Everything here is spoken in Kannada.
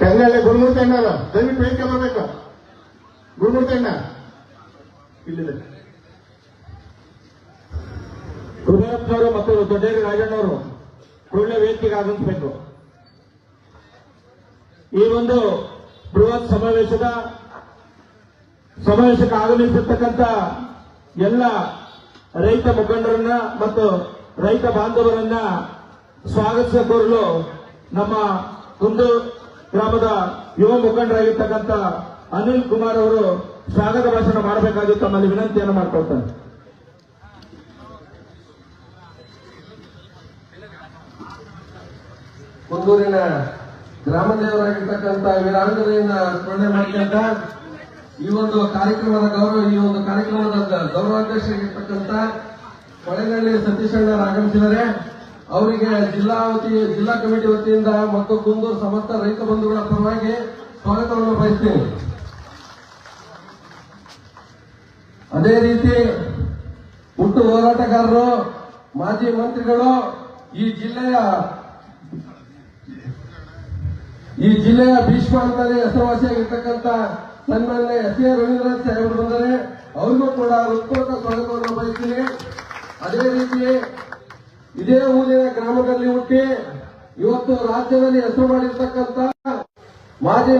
ಗಂಗಾಳೆ ಗುರುಮೂರ್ತಣ್ಣ ಅಲ್ಲ ದಯವಿಟ್ಟು ವೇದಿಕೆ ಬರಬೇಕು ಗುರುಮೂರ್ತಣ್ಣ ಇಲ್ಲಿದೆ ಕುಮಾರಪ್ಪನವರು ಮತ್ತು ದೊಡ್ಡೇರಿ ರಾಜಣ್ಣವರು ಕೂಡಲೇ ವೇದಿಕೆಗೆ ಆಗಮಿಸಬೇಕು. ಈ ಒಂದು ಬೃಹತ್ ಸಮಾವೇಶದ ಸಮಾವೇಶಕ್ಕೆ ಆಗಮಿಸಿರ್ತಕ್ಕಂಥ ಎಲ್ಲ ರೈತ ಮುಖಂಡರನ್ನ ಮತ್ತು ರೈತ ಬಾಂಧವರನ್ನ ಸ್ವಾಗತಿಸ ಕೋರಲು ನಮ್ಮ ಕುಂದು ಗ್ರಾಮದ ಯುವ ಮುಖಂಡರಾಗಿರ್ತಕ್ಕಂಥ ಅನಿಲ್ ಕುಮಾರ್ ಅವರು ಸ್ವಾಗತ ಭಾಷಣ ಮಾಡಬೇಕಾಗಿ ತಮ್ಮಲ್ಲಿ ವಿನಂತಿಯನ್ನು ಮಾಡ್ಕೊಳ್ತಾರೆ ಕುಂದೂರಿನ ಗ್ರಾಮ ದೇವರಾಗಿರ್ತಕ್ಕಂಥ ವೀರಾಂಗನೆಯನ್ನ ಸ್ಮರಣೆ ಮಾಡಿಕೊಂಡ ಈ ಒಂದು ಕಾರ್ಯಕ್ರಮದ ಗೌರವ, ಈ ಒಂದು ಕಾರ್ಯಕ್ರಮದ ಗೌರವಾಧ್ಯಕ್ಷರಾಗಿರ್ತಕ್ಕಂಥ ಕೊಳೆನಹಳ್ಳಿ ಸತೀಶಣ್ಣರು ಆಗಮಿಸಿದ್ದಾರೆ ಅವರಿಗೆ ಜಿಲ್ಲಾ ವತಿ, ಜಿಲ್ಲಾ ಕಮಿಟಿ ವತಿಯಿಂದ ಮತ್ತು ಕುಂದೂರು ಸಮಸ್ತ ರೈತ ಬಂಧುಗಳ ಪರವಾಗಿ ಸ್ವಾಗತವನ್ನು ಬಯಸ್ತೀನಿ. ಅದೇ ರೀತಿ ಹುಟ್ಟು ಹೋರಾಟಗಾರರು, ಮಾಜಿ ಮಂತ್ರಿಗಳು ಈ ಜಿಲ್ಲೆಯ ಈ ಜಿಲ್ಲೆಯ ಭೀಷ್ಮ ಅಂತಾನೆ ಹೆಸರುವಾಸಿಯಾಗಿರ್ತಕ್ಕಂಥ ಸನ್ಮಾನ್ಯ ಎಸ್ ಎ ರವೀಂದ್ರನಾಥ್ ಸಾಹೇಬರು ಬಂದರೆ, ಅವ್ರಿಗೂ ಕೂಡ ಹೃತ್ಪೂರ್ವಕ ಸ್ವಾಗತವನ್ನು ಬಯಸ್ತೀನಿ. ಅದೇ ರೀತಿ ಇದೇ ಊರಿನ ಗ್ರಾಮದಲ್ಲಿ ಹುಟ್ಟಿ ಇವತ್ತು ರಾಜ್ಯದಲ್ಲಿ ಹೆಸರು ಮಾಡಿರ್ತಕ್ಕಂಥ ಮಾಜಿ